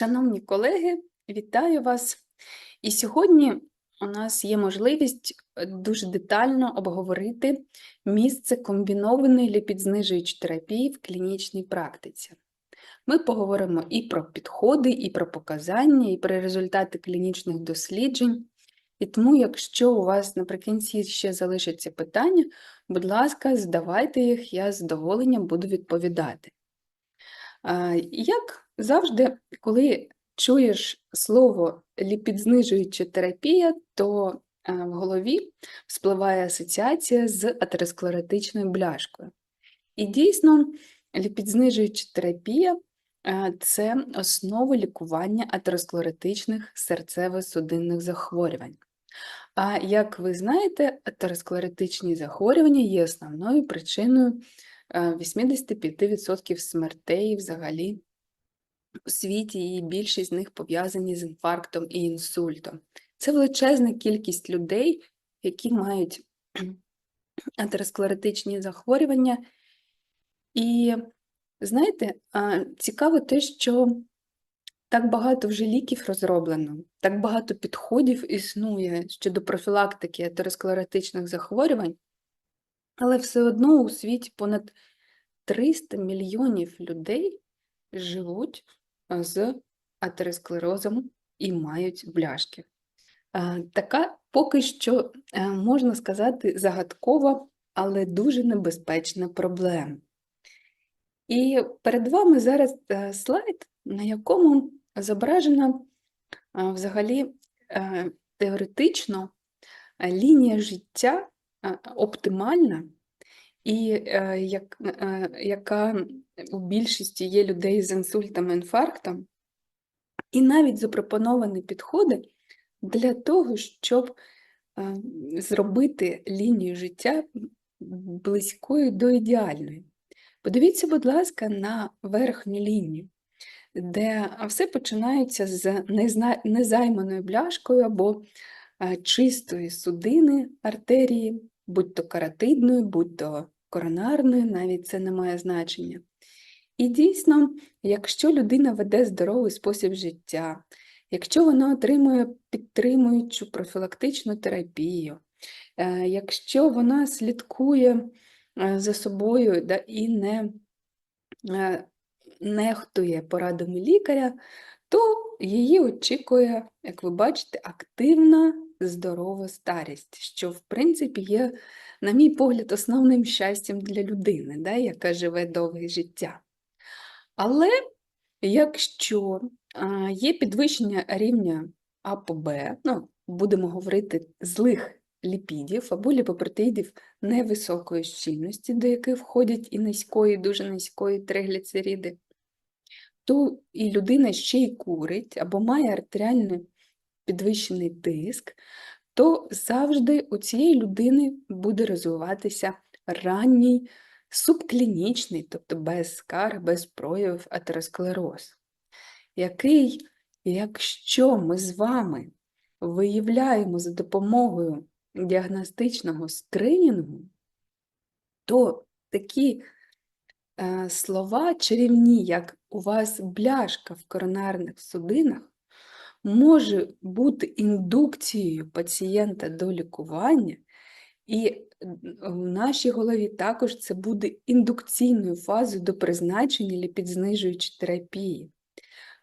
Шановні колеги, вітаю вас! І сьогодні у нас є можливість е, дуже детально обговорити місце комбінованої ліпідзнижуючої терапії в клінічній практиці. Ми поговоримо і про підходи, і про показання, і про результати клінічних досліджень. І тому, якщо у вас наприкінці ще залишаться питання, будь ласка, задавайте їх, я з задоволенням буду відповідати. Як завжди, коли чуєш слово ліпідзнижуюча терапія, то е, в голові спливає асоціація з атеросклеротичною бляшкою. І дійсно, ліпідзнижуюча терапія е, це основа лікування атеросклеротичних серцево-судинних захворювань. А як ви знаєте, атеросклеротичні захворювання є основною причиною е, 85% смертей взагалі світі, і більшість з них пов'язані з інфарктом і інсультом. Це величезна кількість людей, які мають атеросклеротичні захворювання. І знаєте, цікаво те, що так багато вже ліків розроблено, так багато підходів існує щодо профілактики атеросклеротичних захворювань, але все одно у світі понад 300 мільйонів людей живуть з атеросклерозом і мають бляшки. Така поки що, е, можна сказати, загадкова, але дуже небезпечна проблема. І перед вами зараз е, слайд, на якому зображена взагалі е, теоретично е, лінія життя е, оптимальна, і е, як, е, яка у більшості є людей з інсультом, інфарктом, і навіть запропоновані підходи для того, щоб е, зробити лінію життя близькою до ідеальної. Подивіться, будь ласка, на верхню лінію, де все починається з незайманою бляшкою або е, чистої судини артерії, будь то каротидною, будь то коронарною, навіть це не має значення. І дійсно, якщо людина веде здоровий спосіб життя, якщо вона отримує підтримуючу профілактичну терапію, е, якщо вона слідкує е, за собою да, і не е, нехтує порадами лікаря, то її очікує, як ви бачите, активна здорова старість, що, в принципі, є, на мій погляд, основним щастям для людини, да, яка живе довге життя. Але якщо є підвищення рівня А по Б, ну, будемо говорити злих ліпідів або ліпопротеїдів невисокої щільності, до яких входять і низької, дуже низької тригліцериди, то і людина ще й курить або має артеріальний підвищений тиск, то завжди у цієї людини буде розвиватися ранній субклінічний, тобто без скар, без проявів атеросклероз, який, якщо ми з вами виявляємо за допомогою діагностичного скринінгу, то такі е, слова чарівні, як у вас бляшка в коронарних судинах, може бути індукцією пацієнта до лікування, і в нашій голові також це буде індукційною фазою до призначення ліпідзнижуючої терапії.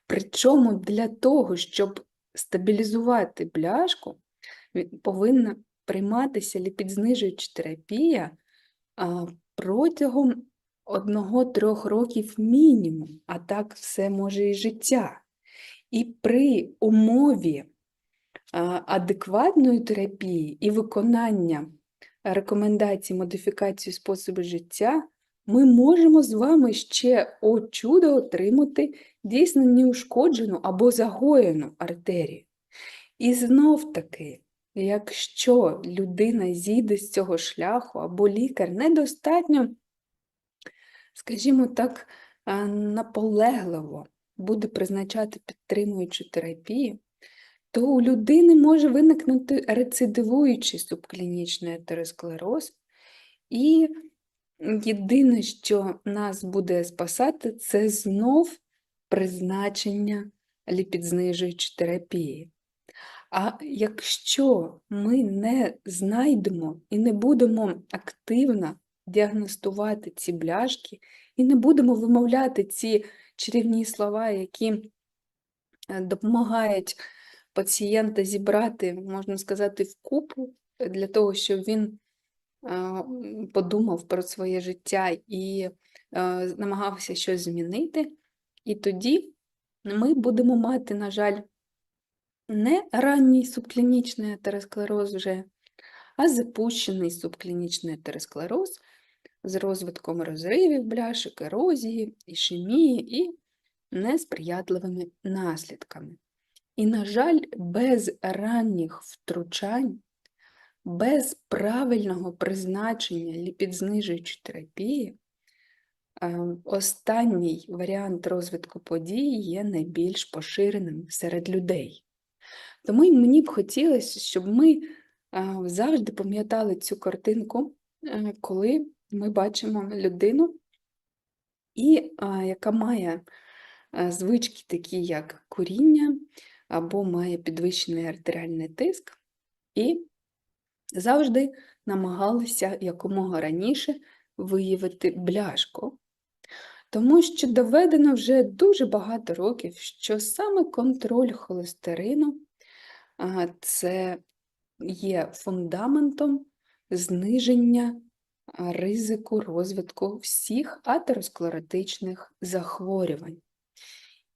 Причому для того, щоб стабілізувати бляшку, ві- повинна прийматися ліпідзнижуюча терапія протягом 1-3 років мінімум, а так все може і життя. І при умові адекватної терапії і виконання рекомендацій модифікації способу життя, ми можемо з вами ще, о чудо, отримати дійсно неушкоджену або загоєну артерію. І знов таки, якщо людина зійде з цього шляху, або лікар недостатньо, скажімо так, наполегливо буде призначати підтримуючу терапію, то у людини може виникнути рецидивуючий субклінічний атеросклероз, і єдине, що нас буде спасати, це знов призначення ліпідзнижуючі терапії. А якщо ми не знайдемо і не будемо активно діагностувати ці бляшки, і не будемо вимовляти ці чарівні слова, які е, допомагають пацієнта зібрати, можна сказати, в купу е, для того, щоб він е, подумав про своє життя і е, намагався щось змінити, і тоді ми будемо мати, на жаль, не ранній субклінічний атеросклероз вже, а запущений субклінічний атеросклероз з розвитком розривів бляшок, ерозії, ішемії і несприятливими наслідками. І, на жаль, без ранніх втручань, без правильного призначення ліпідзнижуючої терапії, е, останній варіант розвитку подій є найбільш поширеним серед людей. Тому й мені б хотілося, щоб ми е, завжди пам'ятали цю картинку, е, коли ми бачимо людину, і, яка має а, звички такі, як куріння, або має підвищений артеріальний тиск, і завжди намагалися якомога раніше виявити бляшку. Тому що доведено вже дуже багато років, що саме контроль холестерину це є фундаментом зниження ризику розвитку всіх атеросклеротичних захворювань.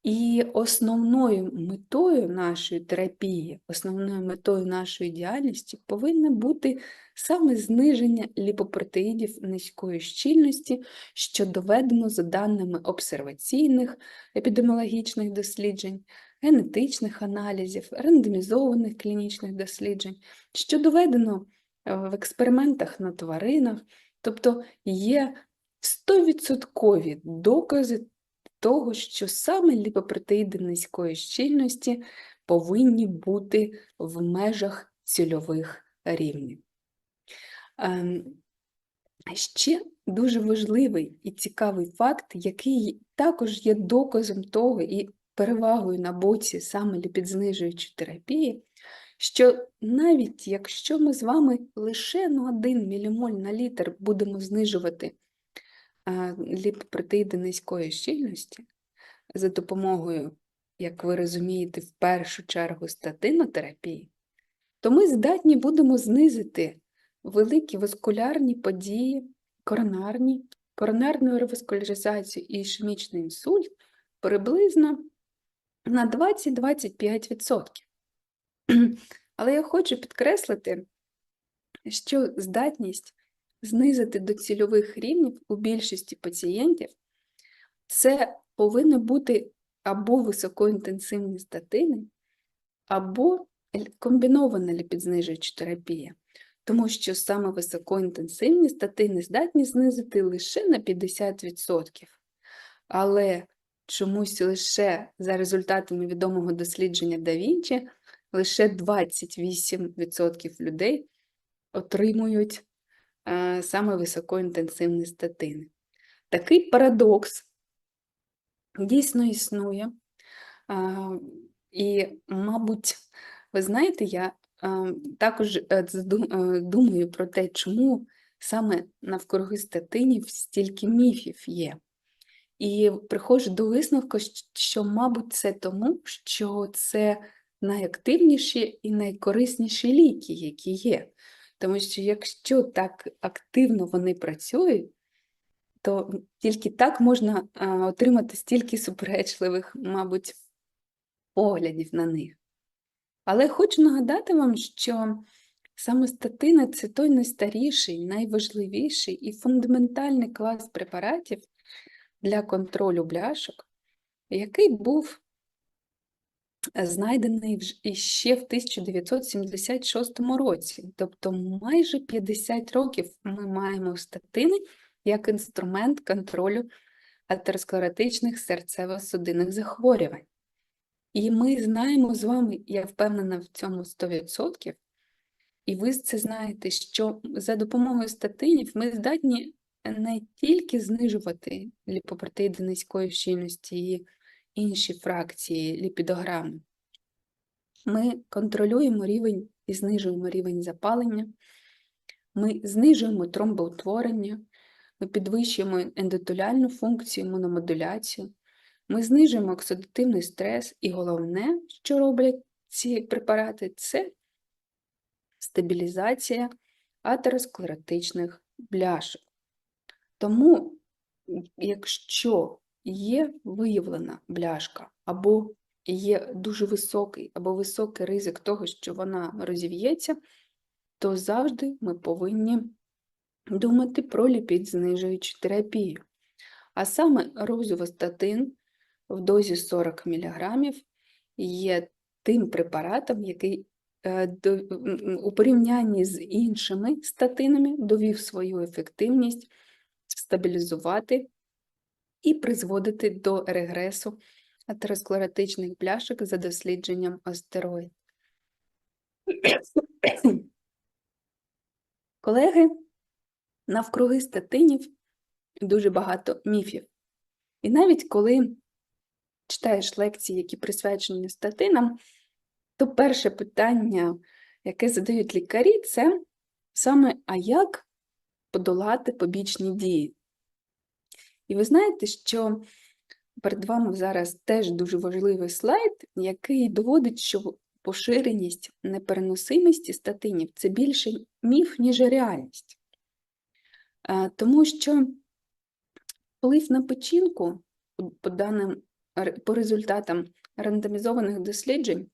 І основною метою нашої терапії, основною метою нашої діяльності повинно бути саме зниження ліпопротеїдів низької щільності, що доведено за даними обсерваційних епідеміологічних досліджень, генетичних аналізів, рандомізованих клінічних досліджень, що доведено в експериментах на тваринах, тобто є 100% докази того, що саме ліпопротеїди низької щільності повинні бути в межах цільових рівнів. Ем, Ще дуже важливий і цікавий факт, який також є доказом того і перевагою на боці саме ліпідзнижуючої терапії, що навіть якщо ми з вами лише на 1 мілімоль на літр будемо знижувати ліпопротеїди низької щільності за допомогою, як ви розумієте, в першу чергу статинотерапії, то ми здатні будемо знизити великі васкулярні події, коронарні, коронарну реваскуляризацію і ішемічний інсульт приблизно на 20-25%. Але я хочу підкреслити, що здатність знизити до цільових рівнів у більшості пацієнтів це повинні бути або високоінтенсивні статини, або комбінована ліпідзнижуюча терапія, тому що саме високоінтенсивні статини здатні знизити лише на 50%. Але чомусь лише за результатами відомого дослідження Да лише 28% людей отримують е, саме високоінтенсивні статини. Такий парадокс дійсно існує. А, І, мабуть, ви знаєте, я також е, е, думаю про те, чому саме навкруги статинів стільки міфів є. І приходжу до висновку, що, мабуть, це тому, що це найактивніші і найкорисніші ліки, які є. Тому що якщо так активно вони працюють, то тільки так можна отримати стільки суперечливих, мабуть, поглядів на них. Але хочу нагадати вам, що саме статини це той найстаріший, найважливіший і фундаментальний клас препаратів для контролю бляшок, який був знайдений іще в 1976 році. Тобто майже 50 років ми маємо статини як інструмент контролю атеросклеротичних серцево-судинних захворювань. І ми знаємо з вами, я впевнена в цьому 100%, і ви це знаєте, що за допомогою статинів ми здатні не тільки знижувати ліпопротеїди низької щільності і інші фракції ліпідограми. Ми контролюємо рівень і знижуємо рівень запалення, ми знижуємо тромбоутворення, ми підвищуємо ендотеліальну функцію, імуномодуляцію, ми знижуємо оксидативний стрес, і головне, що роблять ці препарати, це стабілізація атеросклеротичних бляшок. Тому, якщо є виявлена бляшка, або є дуже високий або високий ризик того, що вона розів'ється, то завжди ми повинні думати про ліпід-знижуючу терапію. А саме розовостатин в дозі 40 мг є тим препаратом, який е, у порівнянні з іншими статинами довів свою ефективність стабілізувати і призводити до регресу атеросклеротичних бляшок за дослідженням астероїд. Колеги, навкруги статинів дуже багато міфів. І навіть коли читаєш лекції, які присвячені статинам, то перше питання, яке задають лікарі, це саме а як подолати побічні дії? І ви знаєте, що перед вами зараз теж дуже важливий слайд, який доводить, що поширеність непереносимості статинів це більше міф, ніж реальність. Е, Тому що вплив на печінку по- даним по результатам рандомізованих досліджень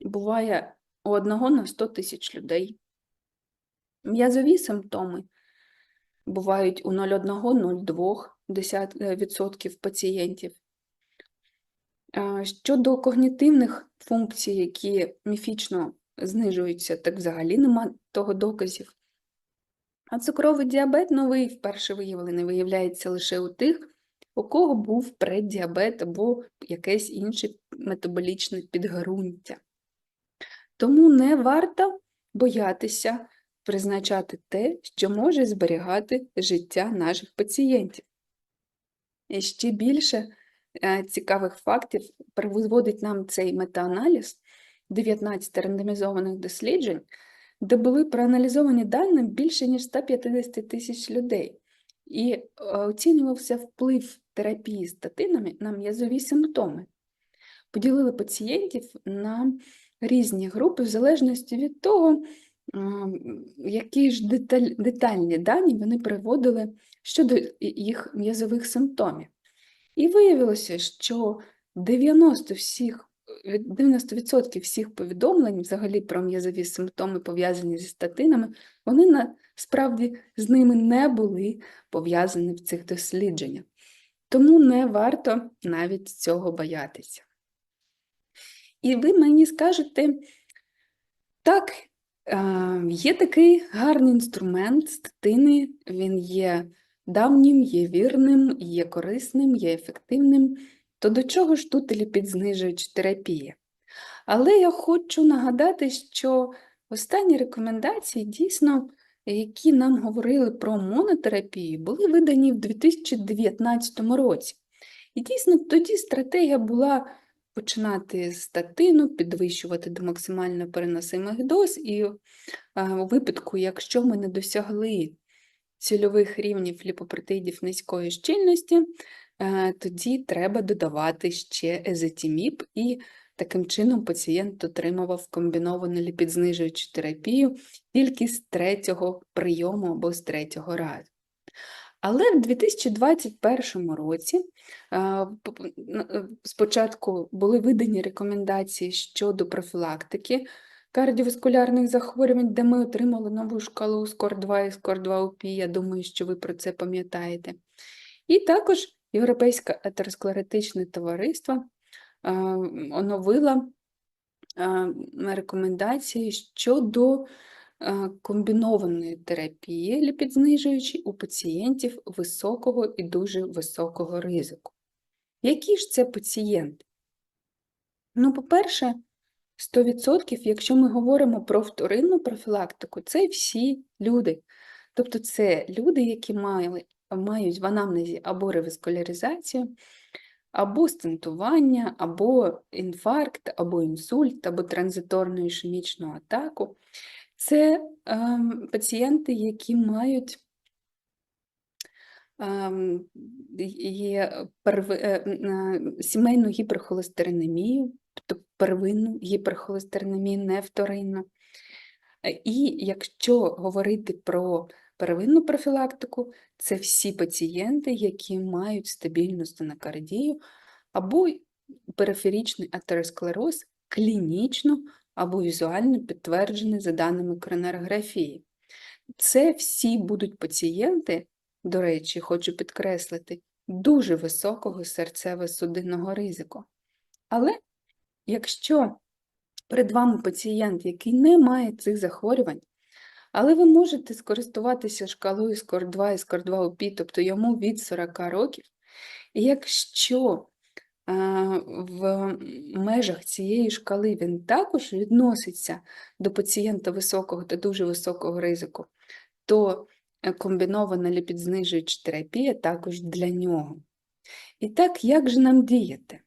буває у одного на 100 тисяч людей. М'язові симптоми бувають у 0,1-0,2% пацієнтів. Щодо когнітивних функцій, які міфічно знижуються, так взагалі нема того доказів. А цукровий діабет новий вперше виявлений виявляється лише у тих, у кого був преддіабет або якесь інше метаболічне підґрунтя. Тому не варто боятися призначати те, що може зберігати життя наших пацієнтів. І ще більше е, цікавих фактів приводить нам цей метааналіз 19 рандомізованих досліджень, де були проаналізовані дані більше ніж 150 тисяч людей. І е, оцінювався вплив терапії статинами на м'язові симптоми. Поділили пацієнтів на різні групи в залежності від того, які ж деталь, детальні дані вони приводили щодо їх м'язових симптомів. І виявилося, що 90 всіх, від 90% всіх повідомлень взагалі про м'язові симптоми, пов'язані зі статинами, вони насправді з ними не були пов'язані в цих дослідженнях. Тому не варто навіть цього боятися. І ви мені скажете, так, е, є такий гарний інструмент статини, він є давнім, є вірним, є корисним, є ефективним. То до чого ж тут ліпідзнижуюча терапія? Але я хочу нагадати, що останні рекомендації, дійсно, які нам говорили про монотерапію, були видані в 2019 році. І дійсно тоді стратегія була починати з статину, підвищувати до максимально переносимих доз, і е, у випадку, якщо ми не досягли цільових рівнів ліпопротеїдів низької щільності, е, тоді треба додавати ще езетіміб, і таким чином пацієнт отримував комбіновану ліпідзнижуючу терапію тільки з третього прийому або з третього разу. Але в 2021 році е, е, спочатку були видані рекомендації щодо профілактики кардіоваскулярних захворювань, де ми отримали нову шкалу SCORE-2 і SCORE-2-OP, я думаю, що ви про це пам'ятаєте. І також Європейське атеросклеротичне товариство оновило рекомендації щодо комбінованої терапії ліпідзнижуючої у пацієнтів високого і дуже високого ризику. Які ж це пацієнти? Ну, по-перше, 100%, якщо ми говоримо про вторинну профілактику, це всі люди. Тобто це люди, які мали, мають в анамнезі або реваскуляризацію, або стентування, або інфаркт, або інсульт, або транзиторну ішемічну атаку. Це ем, пацієнти, які мають ем, є е, е, сімейну гіперхолестеринемію, тобто первинну гіперхолестеринемію, не вторинну. Е, І якщо говорити про первинну профілактику, це всі пацієнти, які мають стабільну стенокардію або периферичний атеросклероз клінічно або візуально підтверджений за даними коронарографії. Це всі будуть пацієнти, до речі, хочу підкреслити, дуже високого серцево-судинного ризику. Але якщо перед вами пацієнт, який не має цих захворювань, але ви можете скористуватися шкалою SCORE-2 і SCORE-2 ОПІ, тобто йому від 40 років, і якщо а, в межах цієї шкали він також відноситься до пацієнта високого та дуже високого ризику, то е, комбінована ліпідзнижуюча терапія також для нього. І так, як же нам діяти?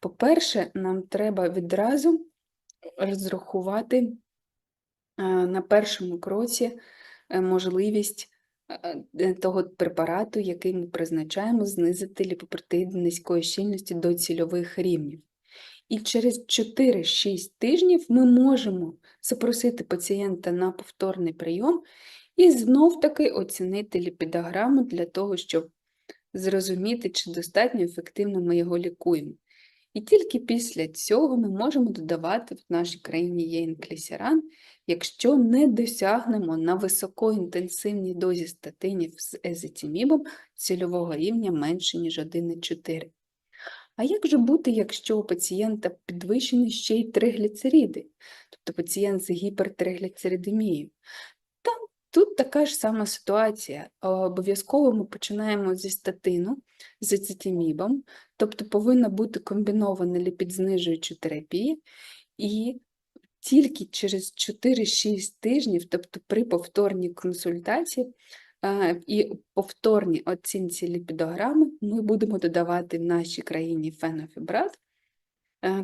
По-перше, нам треба відразу розрахувати е, на першому кроці е, можливість е, того препарату, який ми призначаємо, знизити ліпопротеїди низької щільності до цільових рівнів. І через 4-6 тижнів ми можемо запросити пацієнта на повторний прийом і знов-таки оцінити ліпідограму для того, щоб зрозуміти, чи достатньо ефективно ми його лікуємо. І тільки після цього ми можемо додавати в нашій країні є інклісіран, якщо не досягнемо на високоінтенсивній дозі статинів з езетімібом цільового рівня менше, ніж 1,4. А як же бути, якщо у пацієнта підвищені ще й тригліцериди, тобто пацієнт з гіпертригліцеридемією? Тут така ж сама ситуація. Обов'язково ми починаємо зі статину, з ецетимібом, тобто повинна бути комбінована ліпідзнижуюча терапія, і тільки через 4-6 тижнів, тобто при повторній консультації і повторній оцінці ліпідограми, ми будемо додавати в нашій країні фенофібрат,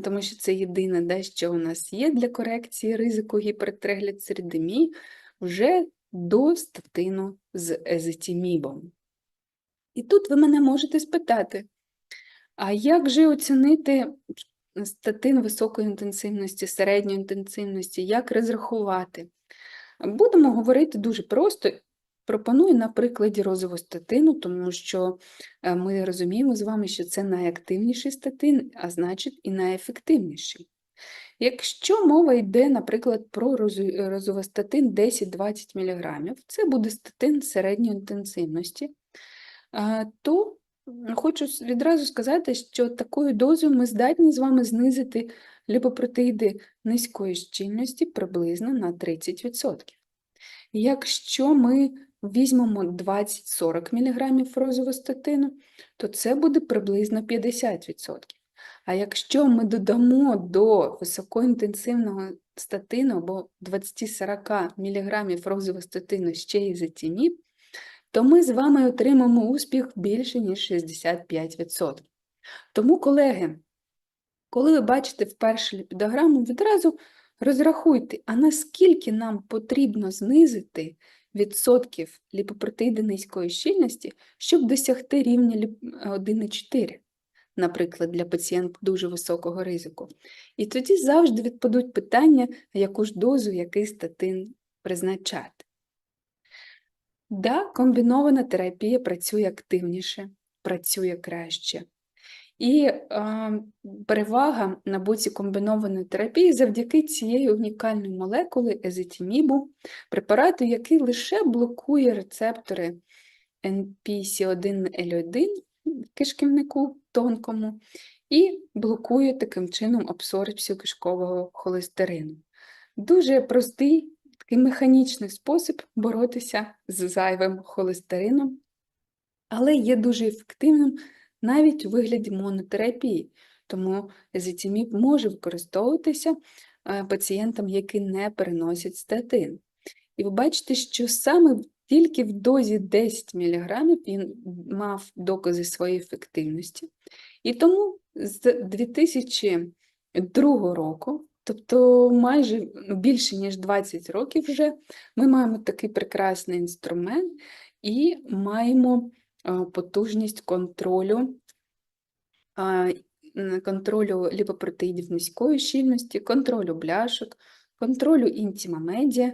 тому що це єдине, де, що у нас є для корекції ризику гіпертригліцеридемії, вже до статину з езетімібом. І тут ви мене можете спитати, а як же оцінити статин високої інтенсивності, середньої інтенсивності, як розрахувати? Будемо говорити дуже просто. Пропоную на прикладі розового статину, тому що е, ми розуміємо з вами, що це найактивніший статин, а значить і найефективніший. Якщо мова йде, наприклад, про розовостатин 10-20 мг, це буде статин середньої інтенсивності, то хочу відразу сказати, що такою дозою ми здатні з вами знизити ліпопротеїди низької щільності приблизно на 30%. Якщо ми візьмемо 20-40 мг розовостатину, то це буде приблизно 50%. А якщо ми додамо до високоінтенсивного статину або 20-40 мг розовостатину ще й затініп, то ми з вами отримаємо успіх більше, ніж 65%. Тому, колеги, коли ви бачите вперше ліпідограму, відразу розрахуйте, а наскільки нам потрібно знизити відсотків ліпопротеїди низької щільності, щоб досягти рівня 1,4, наприклад, для пацієнта дуже високого ризику. І тоді завжди відпадуть питання, яку ж дозу, який статин призначати. Да, комбінована терапія працює активніше, працює краще. І е, перевага на боці комбінованої терапії завдяки цієї унікальної молекули езетімібу, препарату, який лише блокує рецептори NPC1L1 в кишківнику тонкому і блокує таким чином абсорбцію кишкового холестерину. Дуже простий, такий механічний спосіб боротися з зайвим холестерином, але є дуже ефективним навіть у вигляді монотерапії, тому езетиміб може використовуватися е, пацієнтам, які не переносять статин. І ви бачите, що саме тільки в дозі 10 мг він мав докази своєї ефективності. І тому з 2002 року, тобто майже ну, більше ніж 20 років вже, ми маємо такий прекрасний інструмент і маємо потужність контролю, контролю ліпопротеїдів низької щільності, контролю бляшок, контролю інтімамедіа,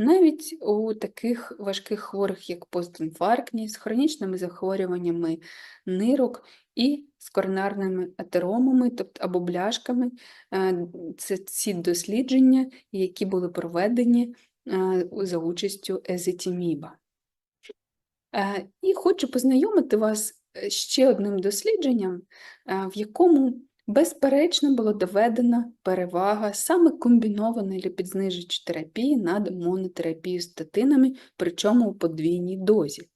навіть у таких важких хворих, як постінфарктні, з хронічними захворюваннями нирок і з коронарними атеромами, тобто або бляшками. Е, Це ці дослідження, які були проведені е, за участю езетіміба. Е, І хочу познайомити вас е, ще одним дослідженням, в якому безперечно було доведена перевага саме комбінованої ліпідзнижуючої терапії над монотерапією статинами, причому у подвійній дозі.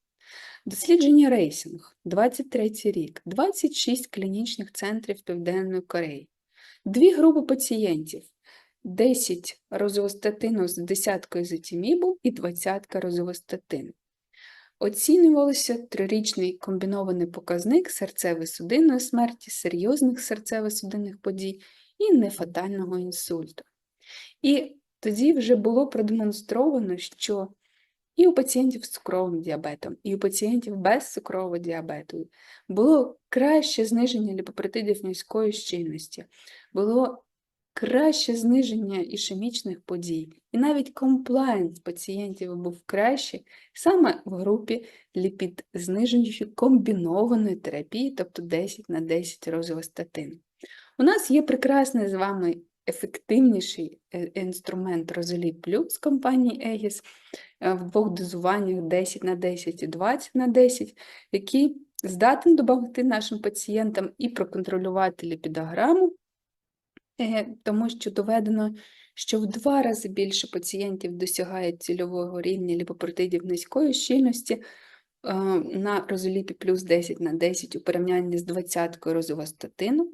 Дослідження рейсінг, 23 рік, 26 клінічних центрів Південної Кореї. Дві групи пацієнтів, 10 розовостатину з десяткою зетімібу і 20 розовостатину. Оцінювався трирічний комбінований показник серцево-судинної смерті, серйозних серцево-судинних подій і нефатального інсульту. І тоді вже було продемонстровано, що і у пацієнтів з цукровим діабетом, і у пацієнтів без цукрового діабету було краще зниження ліпопротидів низької щільності, було краще зниження ішемічних подій, і навіть комплаєнс пацієнтів був кращий саме в групі ліпід знижуючої комбінованої терапії, тобто 10 на 10 розовостатин. У нас є прекрасний з вами ефективніший е, інструмент Розоліп Плюс компанії Егіс в двох дозуваннях 10 на 10 і 20 на 10, який здатен допомогти нашим пацієнтам і проконтролювати ліпідограму, е, тому що доведено, що в два рази більше пацієнтів досягають цільового рівня ліпопротидів низької щільності е, на розоліпі плюс 10 на 10 у порівнянні з 20 розовостатину.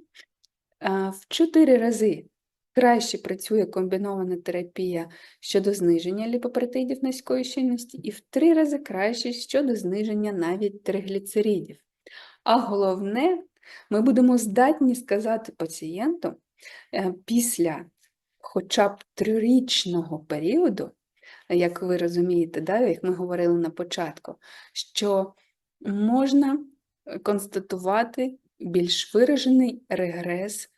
Е, В 4 рази краще працює комбінована терапія щодо зниження ліпопротидів низької щільності, і в 3 рази краще щодо зниження навіть тригліцеридів. А головне, ми будемо здатні сказати пацієнту е, після хоча б трирічного періоду, як ви розумієте, да, як ми говорили на початку, що можна е, констатувати більш виражений регрес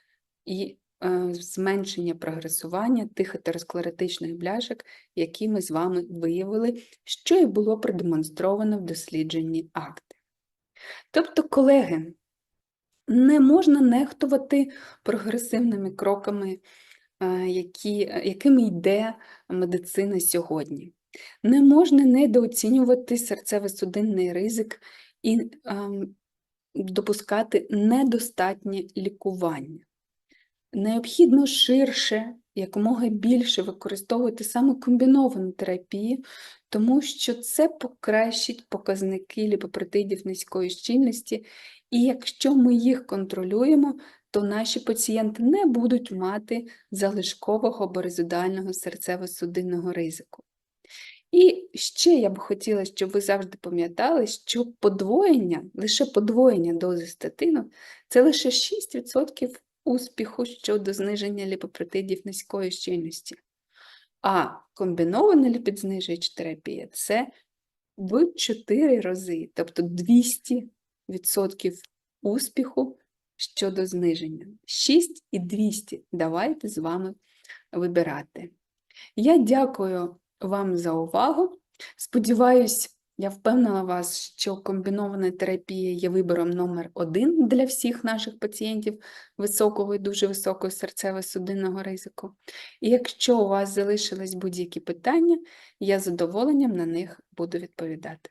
і е, зменшення прогресування тих атеросклеротичних бляшок, які ми з вами виявили, що і було продемонстровано в дослідженні акти. Тобто, колеги, не можна нехтувати прогресивними кроками, е, які, якими йде медицина сьогодні. Не можна недооцінювати серцево-судинний ризик і ем, допускати недостатнє лікування. Необхідно ширше, якомога більше використовувати саме комбіновану терапію, тому що це покращить показники ліпопротидів низької щільності, і якщо ми їх контролюємо, то наші пацієнти не будуть мати залишкового або серцево-судинного ризику. І ще я б хотіла, щоб ви завжди пам'ятали, що подвоєння, лише подвоєння дози статину – це лише 6% успіху щодо зниження ліпопротидів низької щільності. А комбінована ліпідзнижуюча терапія – це в 4 рази, тобто 200% успіху щодо зниження. 6 і 200 давайте з вами вибирати. Я дякую вам за увагу. Сподіваюсь, я впевнила вас, що комбінована терапія є вибором номер один для всіх наших пацієнтів високого і дуже високого серцево-судинного ризику. І якщо у вас залишились будь-які питання, я з задоволенням на них буду відповідати.